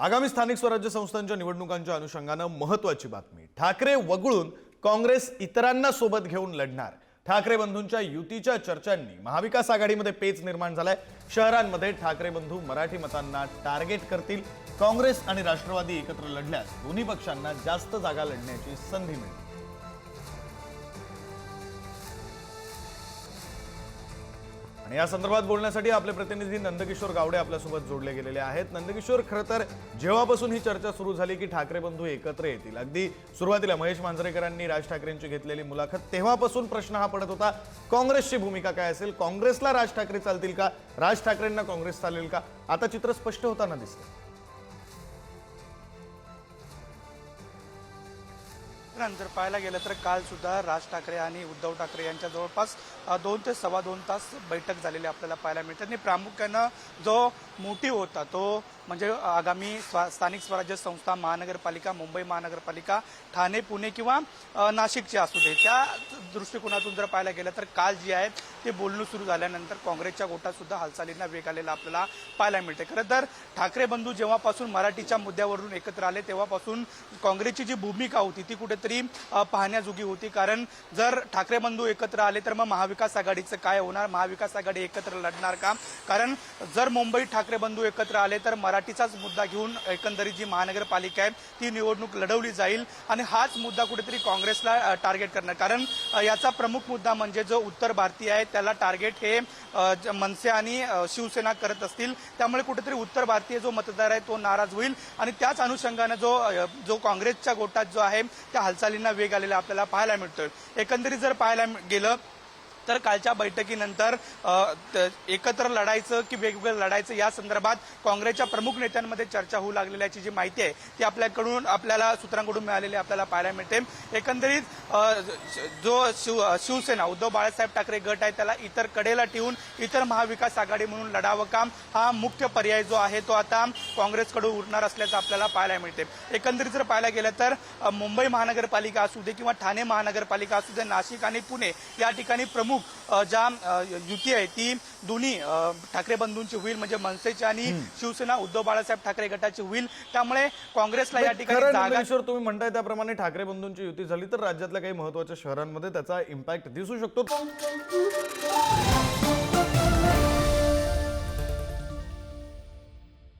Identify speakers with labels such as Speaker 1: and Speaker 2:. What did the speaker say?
Speaker 1: आगामी स्थानिक स्वराज्य संस्थांच्या निवडणुकांच्या अनुषंगानं महत्वाची बातमी. ठाकरे वगळून काँग्रेस इतरांना सोबत घेऊन लढणार. ठाकरे बंधूंच्या युतीच्या चर्चांनी महाविकास आघाडीमध्ये पेच निर्माण झालाय. शहरांमध्ये ठाकरे बंधू मराठी मतांना टार्गेट करतील. काँग्रेस आणि राष्ट्रवादी एकत्र लढल्यास दोन्ही पक्षांना जास्त जागा लढण्याची संधी मिळेल आणि या संदर्भात बोलण्यासाठी आपले प्रतिनिधी नंदकिशोर गावडे आपल्यासोबत जोडले गेलेले आहेत. नंदकिशोर खरं तर जेव्हापासून ही चर्चा सुरू झाली की ठाकरे बंधू एकत्र येतील अगदी सुरुवातीला महेश मांजरेकरांनी राज ठाकरेंची घेतलेली मुलाखत तेव्हापासून प्रश्न हा पडत होता काँग्रेसची भूमिका काय असेल काँग्रेसला राज ठाकरे चालतील का राज ठाकरेंना काँग्रेस चालेल का? आता चित्र स्पष्ट होताना दिसतं
Speaker 2: नंतर पाहायला गेलं तर काल सुद्धा राज ठाकरे आणि उद्धव ठाकरे यांच्या जवळपास दोन ते सव्वा दोन तास बैठक झालेली आपल्याला पाहायला मिळते. आणि प्रामुख्यानं जो मोटिव्ह होता तो म्हणजे आगामी स्वा- स्थानिक स्वराज्य संस्था महानगरपालिका मुंबई महानगरपालिका ठाणे पुणे किंवा नाशिकचे असू दे त्या दृष्टिकोनातून जर पाहायला गेलं तर काल जी आहेत ते बोलणं सुरू झाल्यानंतर काँग्रेसच्या गोटातसुद्धा हालचालींना वेग आलेला आपल्याला पाहायला मिळते. खरं तर ठाकरे बंधू जेव्हापासून मराठीच्या मुद्द्यावरून एकत्र आले तेव्हापासून काँग्रेसची जी भूमिका होती ती कुठेतरी अ, पाहण्याजोगी होती. कारण जर ठाकरे बंधू एकत्र आले तर मग महाविकास आघाडीचं काय होणार? महाविकास आघाडी एकत्र लढणार का? कारण जर मुंबईत ठाकरे बंधू एकत्र आले तर मराठीचाच मुद्दा घेऊन एकंदरीत जी महानगरपालिका आहे ती निवडणूक लढवली जाईल आणि हाच मुद्दा कुठेतरी काँग्रेसला टार्गेट करणार. कारण याचा प्रमुख मुद्दा म्हणजे जो उत्तर भारतीय आहे त्याला टार्गेट हे मनसे आणि शिवसेना करत असतील. त्यामुळे कुठेतरी उत्तर भारतीय जो मतदार आहे तो नाराज होईल. आणि त्याच अनुषंगानं जो जो काँग्रेसच्या गोटात जो आहे त्या हालचालींना वेग आलेला आपल्याला पाहायला मिळतोय. एकंदरीत जर पाहायला गेलं तर कालच्या बैठकीनंतर एकत्र लढायचं की वेगवेगळं लढायचं या संदर्भात काँग्रेसच्या प्रमुख नेत्यांमध्ये चर्चा होऊ लागलेल्याची जी माहिती आहे ती आपल्याकडून आपल्याला सूत्रांकडून मिळालेली आपल्याला पाहायला मिळते. एकंदरीत जो शिव शिवसेना उद्धव बाळासाहेब ठाकरे गट आहे त्याला इतर कडेला ठेवून इतर महाविकास आघाडी म्हणून लढावं काम हा मुख्य पर्याय जो आहे तो आता काँग्रेसकडून उरणार असल्याचं आपल्याला पाहायला मिळते. एकंदरीत जर पाहायला गेलं तर मुंबई महानगरपालिका असू दे किंवा ठाणे महानगरपालिका असू दे नाशिक आणि पुणे या ठिकाणी प्रमुख ज्या युती आहे ती दोन्ही ठाकरे बंधूंची होईल म्हणजे मनसेची आणि शिवसेना उद्धव बाळासाहेब ठाकरे गटाची होईल. त्यामुळे काँग्रेसला या ठिकाणी जागा
Speaker 1: नंदकिशोर तुम्ही म्हणताय त्याप्रमाणे ठाकरे बंधूंची युती झाली तर राज्यातल्या काही महत्त्वाच्या शहरांमध्ये त्याचा इम्पॅक्ट दिसू शकतो.